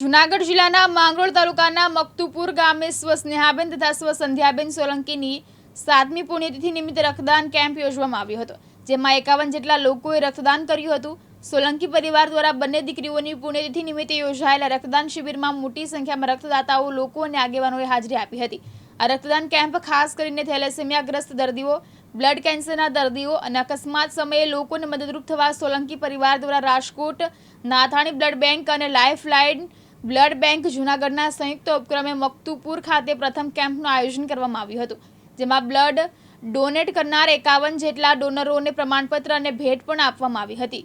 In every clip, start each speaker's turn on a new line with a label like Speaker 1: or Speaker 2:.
Speaker 1: જુનાગઢ જિલ્લાના માંગરોળ તાલુકાના મકતુપુર ગામે સ્વસ્નેહાબેન તથા સ્વસંધ્યાબેન સોલંકીની સાતમી પુણ્યતિથિ નિમિત્તે રક્તદાન કેમ્પ યોજવામાં આવ્યો હતો, જેમાં એકાવન જેટલા લોકોએ રક્તદાન કર્યું હતું. સોલંકી પરિવાર દ્વારા બંને દીકરીઓની પુણ્યતિથિ નિમિત્તે યોજાયેલા રક્તદાન શિબિરમાં મોટી સંખ્યામાં રક્તદાતાઓ, લોકો અને આગેવાનોએ હાજરી આપી હતી. આ રક્તદાન કેમ્પ ખાસ કરીને થેલેસેમિયાગ્રસ્ત દર્દીઓ, બ્લડ કેન્સરના દર્દીઓ અને અકસ્માત સમયે લોકોને મદદરૂપ થવા સોલંકી પરિવાર દ્વારા રાજકોટ, નાથાણી બ્લડ બેંક અને લાઇફ લાઇન બ્લડ બેંક જૂનાગઢના સંયુક્ત ઉપક્રમે મકતુપુર ખાતે પ્રથમ કેમ્પનું આયોજન કરવામાં આવ્યું હતું, જેમાં બ્લડ ડોનેટ કરનાર એકાવન જેટલા ડોનરોને પ્રમાણપત્ર અને ભેટ પણ આપવામાં આવી હતી.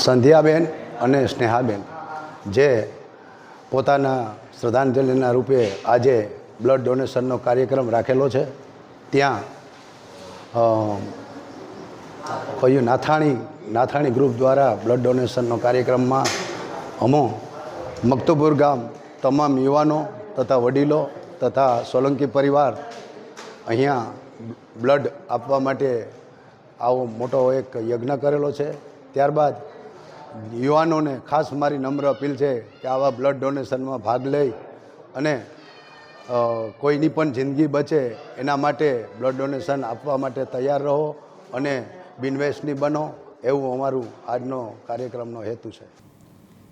Speaker 2: સંધ્યાબેન અને સ્નેહાબેન, જે પોતાના શ્રદ્ધાંજલિના રૂપે આજે બ્લડ ડોનેશનનો કાર્યક્રમ રાખેલો છે. ત્યાં કહ્યું નાથાણી નાથાણી ગ્રુપ દ્વારા બ્લડ ડોનેશનનો કાર્યક્રમમાં અમો મકતુપુર ગામ તમામ યુવાનો તથા વડીલો તથા સોલંકી પરિવાર અહીંયા બ્લડ આપવા માટે આવો મોટો એક યજ્ઞ કરેલો છે. ત્યારબાદ યુવાનોને ખાસ મારી નમ્ર અપીલ છે કે આવા બ્લડ ડોનેશનમાં ભાગ લઈ અને કોઈની પણ જિંદગી બચે એના માટે બ્લડ ડોનેશન આપવા માટે તૈયાર રહો અને બિનવેશની બનો એવું અમારું આજનો કાર્યક્રમનો હેતુ છે.